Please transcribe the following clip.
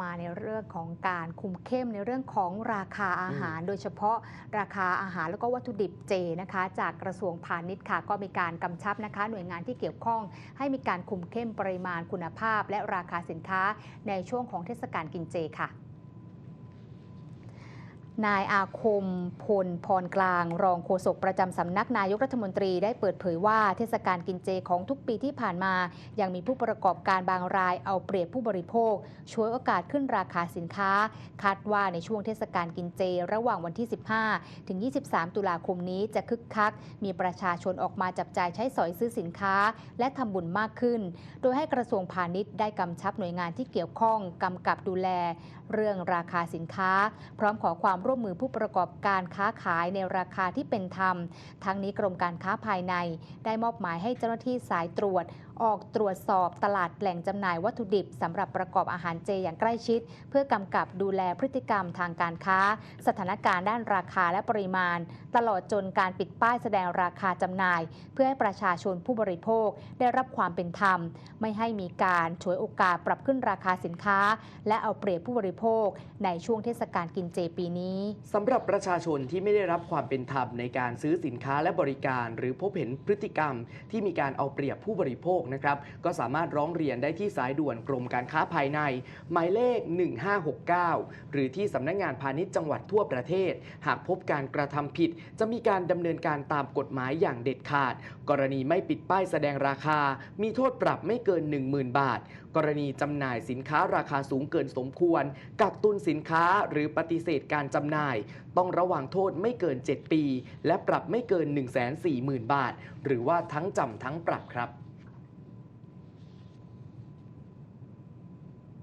มาในเรื่องของการคุมเข้มในเรื่องของราคาอาหาร โดยเฉพาะราคาอาหารแล้วก็วัตถุดิบเจนะคะ จากกระทรวงพาณิชย์ค่ะ ก็มีการกำชับนะคะ หน่วยงานที่เกี่ยวข้อง ให้มีการคุมเข้มปริมาณคุณภาพ และราคาสินค้าในช่วงของเทศกาลกินเจค่ะ นายอาคมพลพรกลาง รองโฆษกประจำสำนักนายกรัฐมนตรีได้เปิดเผยว่าเทศกาลกินเจของทุกปีที่ผ่านมา ยังมีผู้ประกอบการบางรายเอาเปรียบผู้บริโภคช่วยโอกาสขึ้นราคาสินค้า คาดว่าในช่วงเทศกาลกินเจ ระหว่างวันที่ 15 ถึง 23 ตุลาคมนี้จะคึกคัก มีประชาชนออกมาจับจ่ายใช้สอยซื้อสินค้า และทำบุญมากขึ้น โดยให้กระทรวงพาณิชย์ได้กำชับหน่วยงานที่เกี่ยวข้องกำกับดูแลเรื่องราคาสินค้า พร้อมขอความร่วมมือผู้ประกอบการค้าขายในราคาที่เป็นธรรม ทั้งนี้กรมการค้าภายใน ได้มอบหมายให้เจ้าหน้าที่สายตรวจ ออกตรวจสอบตลาดแหล่งจำหน่ายวัตถุดิบสำหรับประกอบอาหารเจอย่างใกล้ชิด เพื่อกำกับดูแลพฤติกรรมทางการค้า สถานการณ์ด้านราคาและปริมาณ ตลอดจนการปิดป้ายแสดงราคาจำหน่าย เพื่อให้ประชาชนผู้บริโภคได้รับความเป็นธรรม ไม่ให้มีการฉวยโอกาสปรับขึ้นราคาสินค้า และเอาเปรียบผู้บริโภค ในช่วงเทศกาลกินเจปีนี้สำหรับประชาชนที่ไม่ได้รับความเป็นธรรมในการซื้อสินค้าและบริการ หรือพบเห็นพฤติกรรมที่มีการเอาเปรียบผู้บริโภคนะครับก็สามารถร้องเรียนได้ที่สายด่วนกรมการค้าภายใน หมายเลข 1569 หรือที่สำนักงานพาณิชย์จังหวัดทั่วประเทศ หากพบการกระทำผิด จะมีการดำเนินการตามกฎหมายอย่างเด็ดขาด กรณีไม่ปิดป้ายแสดงราคา มีโทษปรับไม่เกิน 10,000 บาท กรณีจำหน่ายสินค้าราคาสูงเกินสมควรกักตุนสินค้าหรือปฏิเสธการจำหน่าย ต้องระวังโทษไม่เกิน 7 ปี และปรับไม่เกิน 140,000 บาท หรือว่าทั้งจำทั้งปรับครับ